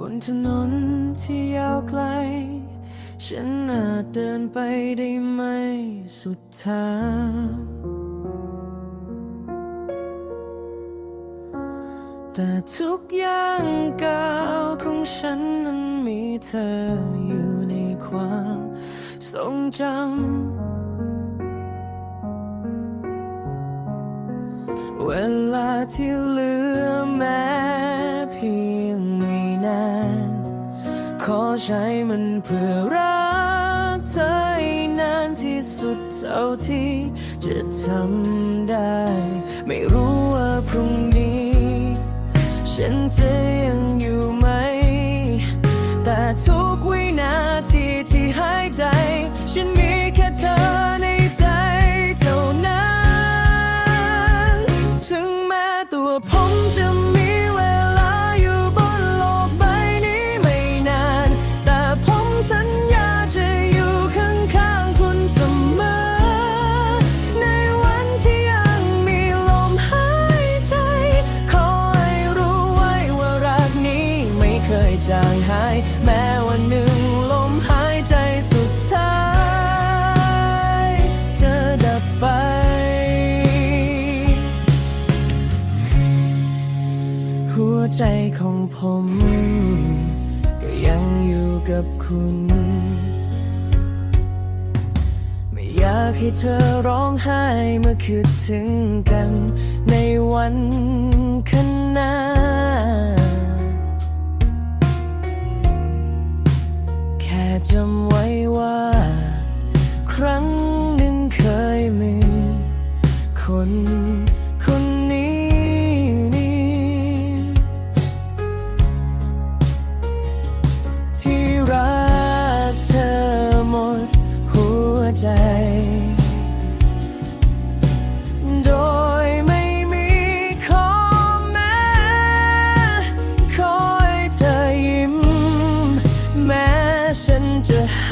บนถนนที่ยาวไกล ฉันอาจเดินไปได้ไม่สุดทางแต่ทุกอย่างก้าวของฉันนั้นมีเธออยู่ในความทรงจำเวลาที่เหลือ ขอใช้มันเพื่อรักเธอให้นานที่สุดเท่าที่จะทำได้ ไม่รู้ว่าพรุ่งนี้ ฉันจะยังอยู่ วใจของผม ก็ยังอยู่กับคุณ ไม่อยากให้เธอร้องไห้เมื่อคิดถึงกัน ในวันข้างหน้า แค่จำไว้ว่า ครั้งหนึ่งเคยมีคนคน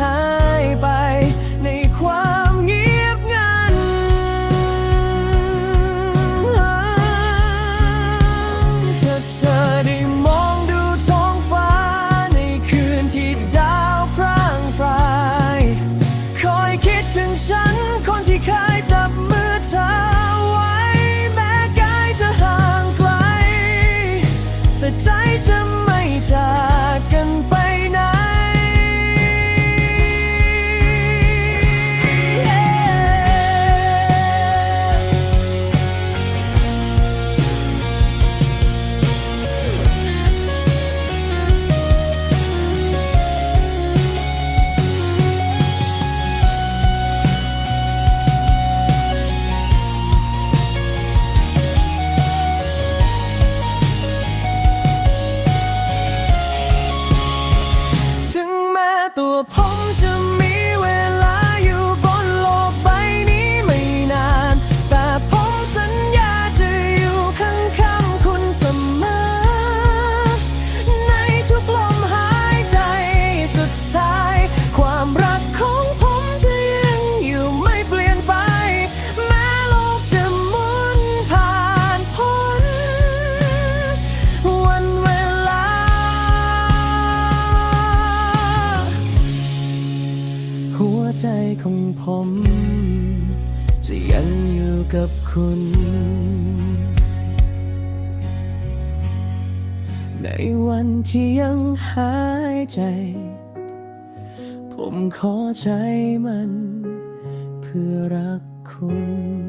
ายไปในความเงียบงัน ถ้าเธอได้มองดูท้องฟ้า ในคืนที่ดาวพร่างพราย คอยคิดถึงฉันคนที่เคยจับมือเธอไว้ แม้กายจะห่างไกล แต่ใจจะไม่จากกันไป ม้ตั ผม จะยังอยู่กับคุณ ในวันที่ยังหายใจ ผมขอใช้มัน เพื่อรักคุณ